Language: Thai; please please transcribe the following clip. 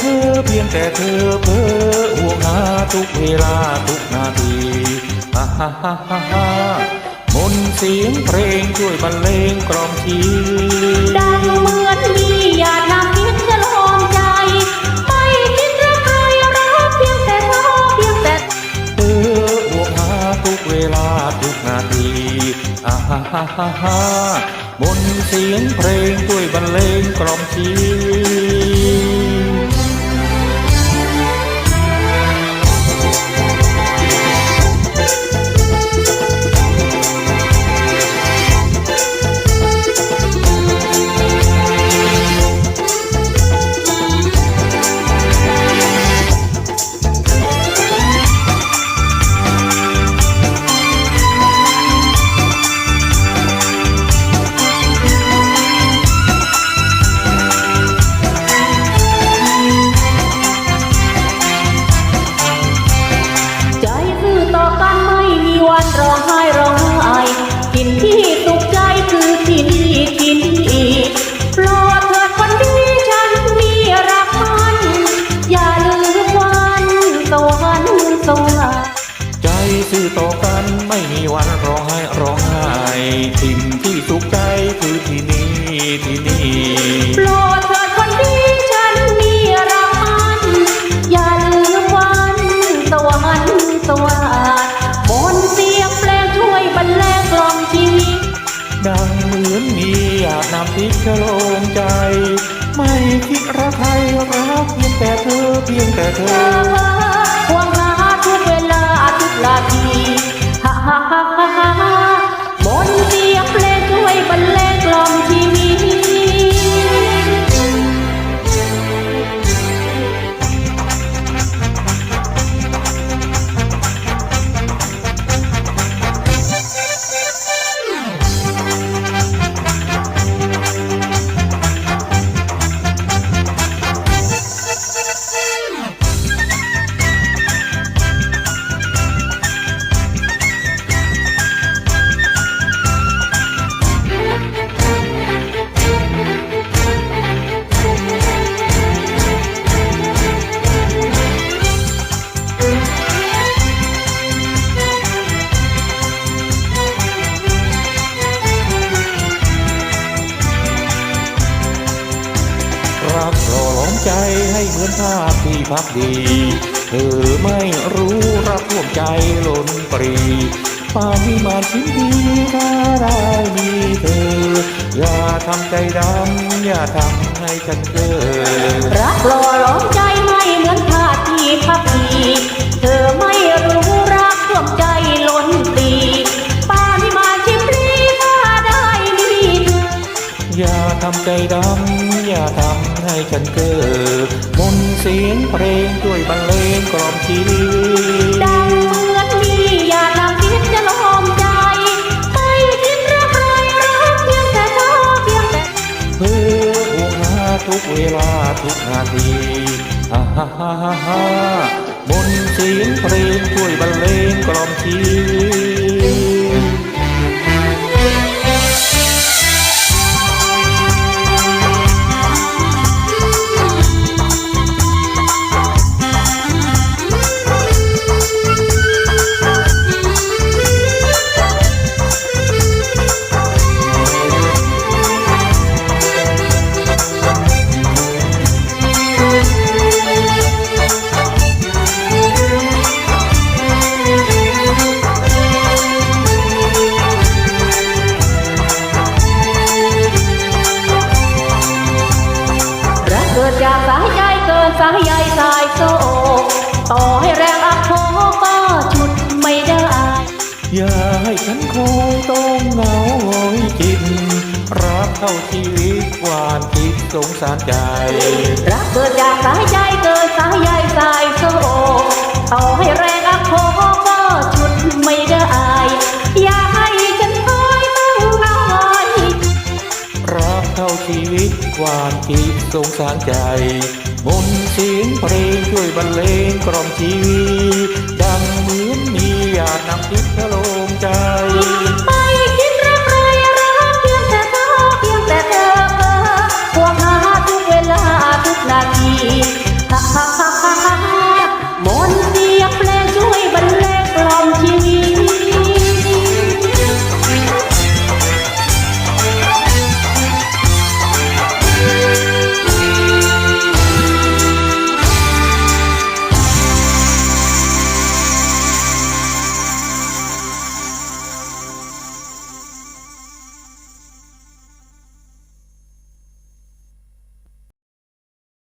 พียงแต่เธอเพียงแต่เธอเพ้อห่วงหาทุกเวลาทุกนาทีฮ่าฮ่าฮ่าฮ่าฮ่ามนต์เสียงเพลงช่วยบรรเลงกล่อมชีดังเหมือนมีหยาดน้ำพิษจะลอมใจ ไม่คิดรักใครรักเพียงแต่เธอเพียงแต่เธอห่วงหาทุกเวลาทุกนาทีฮ่าฮ่าฮ่าฮ่าฮ่ามนต์เสียงเพลงช่วยบรรเลงกล่อมชี สิ่งที่สุขใจคือที่นี่ที่นี่โปรดเถิดคนดีฉันมีรักมันอย่าลืมวันสวรรค์สวรรค์บนเสียงเพลงช่วยบรรเลงกล่อมชีวิตดังเหมือนมีหยาดน้ำทิพย์ชโลมใจ ไม่คิดรักใครรักเพียงแต่เธอเพียงแต่เธออห่วงหาทุกเวลาทุกนาทีฮ่าฮ่า เหมือนภาพที่พักดี เธอไม่รู้รักท่วมใจล้นปรีป่านนี้มาชิ้นดีถ้าได้มีเธอ อย่าทำใจดำอย่าทำให้ฉันเกิดรักหล่อหลอมใจไม่เหมือนภาพที่พักดีเธอไม่รู้รักท่วมใจล้นปรีป่านที่มาชิมรีถ้าได้มีเธออย่าทำใจดำอย่าทำ ให้ฉันเกิดมนเสียงเพลงช่วยบรรเลงกล่อมชีวิตดังเหมือนมีหยาดน้ำพิษจะลอมใจไม่คิดรักใครรักเพียงแต่เธอเพียงแต่เพื่อห่วงหาทุกเวลาทุกนาทีฮ่าฮ่าฮ่าฮ่ามนเสียงเพลงช่วยบรรเลงกล่อมชีวิ ดจากสายใจเกินสายใยสายโซต่อให้แรงอักโคก็ชุดไม่ได้อย่าให้ฉันคงต้องเหงาหงอยจิตรักเท่าชีวิตหวานคิดสงสารใจ รักเกิดจากสายใจเกินสาย คิดสงสารใจ มนต์เสียงเพลงช่วยบรรเลงกล่อมชีวิตดังเหมือนมียาดนำทิพย์ลงใจ